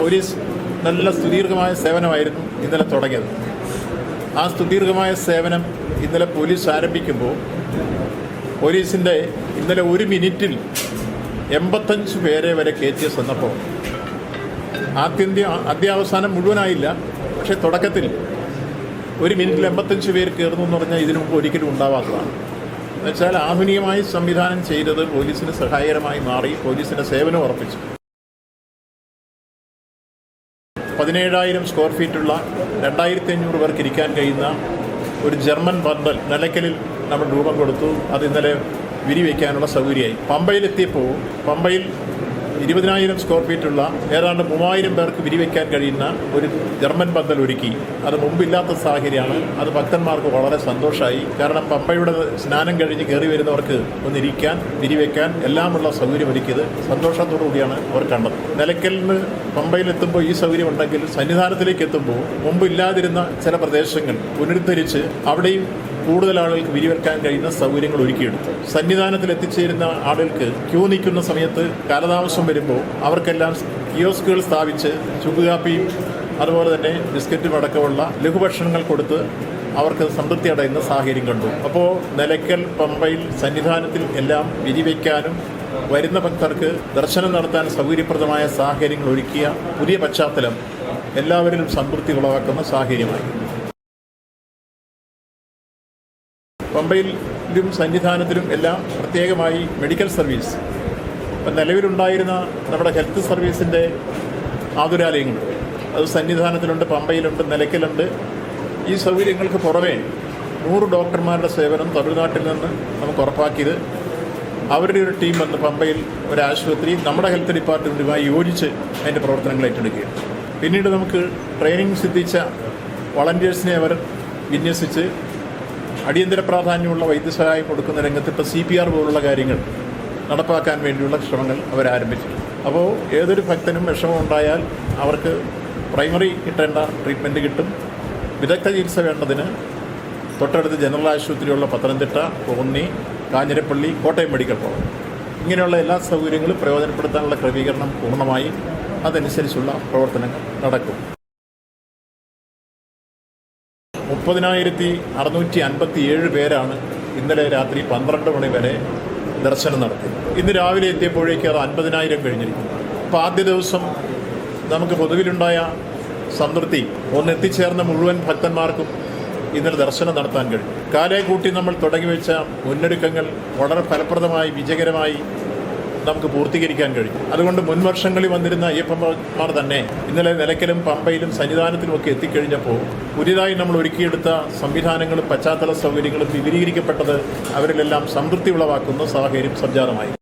Police നല്ല സുദീർഘമായ സേവനമായിരുന്നു ഇന്നലെ തുടങ്ങിയത്. ആ സുദീർഘമായ സേവനം ഇന്നലെ പോലീസ് ആരംഭിക്കുമ്പോൾ പോലീസിന്റെ ഇന്നലെ ഒരു മിനിറ്റിൽ എൺപത്തഞ്ച് പേരെ വരെ കയറ്റിയ സന്ദർഭം. ആത്യന്ത്യ അത്യാവസാനം മുഴുവനായില്ല പക്ഷേ തുടക്കത്തിൽ ഒരു മിനിറ്റിൽ എൺപത്തഞ്ച് പേര് കയറുന്നു എന്ന് പറഞ്ഞാൽ ഇതിനു മുമ്പ് ഒരിക്കലും ഉണ്ടാവാത്തതാണ്. എന്നുവെച്ചാൽ ആധുനികമായി സംവിധാനം ചെയ്തത് പോലീസിന് സഹായകരമായി മാറി പോലീസിന്റെ സേവനം ഉറപ്പിച്ചു. പതിനേഴായിരം സ്ക്വയർ ഫീറ്റുള്ള രണ്ടായിരത്തി അഞ്ഞൂറ് പേർക്ക് ഇരിക്കാൻ കഴിയുന്ന ഒരു ജർമ്മൻ ബർബൽ നിലയ്ക്കലിൽ നമ്മൾ രൂപം കൊടുത്തു. അത് ഇന്നലെ വിരിവയ്ക്കാനുള്ള സൗകര്യമായി. പമ്പയിലെത്തിയപ്പോൾ പമ്പയിൽ ഇരുപതിനായിരം സ്ക്വയർ ഫീറ്റുള്ള ഏതാണ്ട് മൂവായിരം പേർക്ക് വിരിവയ്ക്കാൻ കഴിയുന്ന ഒരു ജർമ്മൻ പന്തൽ ഒരുക്കി. അത് മുമ്പില്ലാത്ത സാഹചര്യമാണ്. അത് ഭക്തന്മാർക്ക് വളരെ സന്തോഷമായി കാരണം പപ്പയുടെ സ്നാനം കഴിഞ്ഞ് കയറി വരുന്നവർക്ക് ഒന്നിരിക്കാൻ വിരിവയ്ക്കാൻ എല്ലാമുള്ള സൗകര്യം ഒരുക്കിയത് സന്തോഷത്തോടു കൂടിയാണ് അവർ കണ്ടത്. നിലയ്ക്കലിന് പമ്പയിലെത്തുമ്പോൾ ഈ സൗകര്യം ഉണ്ടെങ്കിൽ സന്നിധാനത്തിലേക്ക് എത്തുമ്പോൾ മുമ്പ് ഇല്ലാതിരുന്ന ചില പ്രദേശങ്ങൾ പുനരുദ്ധരിച്ച് അവിടെയും കൂടുതൽ ആളുകൾക്ക് വിരിവെക്കാൻ കഴിയുന്ന സൗകര്യങ്ങൾ ഒരുക്കിയെടുത്തു. സന്നിധാനത്തിൽ എത്തിച്ചേരുന്ന ആളുകൾക്ക് ക്യൂ നിൽക്കുന്ന സമയത്ത് കാലതാമസം വരുമ്പോൾ അവർക്കെല്ലാം കിയോസ്കുകൾ സ്ഥാപിച്ച് ചുക്കുകാപ്പിയും അതുപോലെ തന്നെ ബിസ്ക്കറ്റും അടക്കമുള്ള ലഘുഭക്ഷണങ്ങൾ കൊടുത്ത് അവർക്ക് സംതൃപ്തി അടയുന്ന സാഹചര്യം കണ്ടു. അപ്പോൾ നിലയ്ക്കൽ പമ്പയിൽ സന്നിധാനത്തിൽ എല്ലാം വിരിവയ്ക്കാനും വരുന്ന ഭക്തർക്ക് ദർശനം നടത്താൻ സൗകര്യപ്രദമായ സാഹചര്യങ്ങൾ ഒരുക്കിയ പുതിയ പശ്ചാത്തലം എല്ലാവരിലും സംതൃപ്തി ഉളവാക്കുന്ന സാഹചര്യമായി. പമ്പയിലും സന്നിധാനത്തിലും എല്ലാം പ്രത്യേകമായി മെഡിക്കൽ സർവീസ് ഇപ്പം നിലവിലുണ്ടായിരുന്ന നമ്മുടെ ഹെൽത്ത് സർവീസിന്റെ ആതുരാലയങ്ങൾ. അത് സന്നിധാനത്തിലുണ്ട് പമ്പയിലുണ്ട് നിലയ്ക്കലുണ്ട്. ഈ സൗകര്യങ്ങൾക്ക് പുറമേ നൂറ് ഡോക്ടർമാരുടെ സേവനം തമിഴ്നാട്ടിൽ നിന്ന് നമുക്ക് ഉറപ്പാക്കിയത് അവരുടെ ഒരു ടീം വന്ന് പമ്പയിൽ ഒരു ആശുപത്രി നമ്മുടെ ഹെൽത്ത് ഡിപ്പാർട്ട്മെന്റുമായി യോജിച്ച് അതിന്റെ പ്രവർത്തനങ്ങൾ ഏറ്റെടുക്കുക പിന്നീട് നമുക്ക് ട്രെയിനിങ് സിദ്ധിച്ച വളണ്ടിയേഴ്സിനെ അവർ വിന്യസിച്ച് അടിയന്തര പ്രാധാന്യമുള്ള വൈദ്യസഹായം കൊടുക്കുന്ന രംഗത്ത് ഇപ്പോൾ സി പി ആർ പോലുള്ള കാര്യങ്ങൾ നടപ്പാക്കാൻ വേണ്ടിയുള്ള ശ്രമങ്ങൾ അവരാരംഭിച്ചു അപ്പോൾ ഏതൊരു ഭക്തനും വിഷമം ഉണ്ടായാൽ അവർക്ക് പ്രൈമറി കിട്ടേണ്ട ട്രീറ്റ്മെന്റ് കിട്ടും. വിദഗ്ധ ചികിത്സ വേണ്ടതിന് തൊട്ടടുത്ത് ജനറൽ ആശുപത്രിയുള്ള പത്തനംതിട്ട കോന്നി കാഞ്ഞിരപ്പള്ളി കോട്ടയം മെഡിക്കൽ കോളേജ്. ഇങ്ങനെയുള്ള എല്ലാ സൗകര്യങ്ങളും പ്രയോജനപ്പെടുത്താനുള്ള ക്രമീകരണം പൂർണമായും അതനുസരിച്ചുള്ള പ്രവർത്തനങ്ങൾ നടക്കും. മുപ്പതിനായിരത്തി അറുന്നൂറ്റി അൻപത്തി ഏഴ് പേരാണ് ഇന്നലെ രാത്രി പന്ത്രണ്ട് മണി വരെ ദർശനം നടത്തി. ഇന്ന് രാവിലെ എത്തിയപ്പോഴേക്ക് അത് അൻപതിനായിരം കഴിഞ്ഞിരിക്കുന്നു. അപ്പോൾ ആദ്യ ദിവസം നമുക്ക് പൊതുവിലുണ്ടായ സംതൃപ്തി ഒന്നെത്തിച്ചേർന്ന മുഴുവൻ ഭക്തന്മാർക്കും ഇന്നലെ ദർശനം നടത്താൻ കഴിയും. കാലേ കൂട്ടി നമ്മൾ തുടങ്ങി വെച്ച മുന്നൊരുക്കങ്ങൾ വളരെ ഫലപ്രദമായി വിജയകരമായി നമുക്ക് പൂർത്തീകരിക്കാൻ കഴിയും അതുകൊണ്ട് മുൻവർഷങ്ങളിൽ വന്നിരുന്ന അയ്യപ്പന്മാർ തന്നെ ഇന്നലെ നിലയ്ക്കലും പമ്പയിലും സന്നിധാനത്തിലും ഒക്കെ എത്തിക്കഴിഞ്ഞപ്പോൾ പുതിയതായി നമ്മൾ ഒരുക്കിയെടുത്ത സംവിധാനങ്ങളും പശ്ചാത്തല സൗകര്യങ്ങളും വിപുലീകരിക്കപ്പെട്ടത് അവരിലെല്ലാം സംതൃപ്തി ഉളവാക്കുന്ന സാഹചര്യം സംജാതമായി.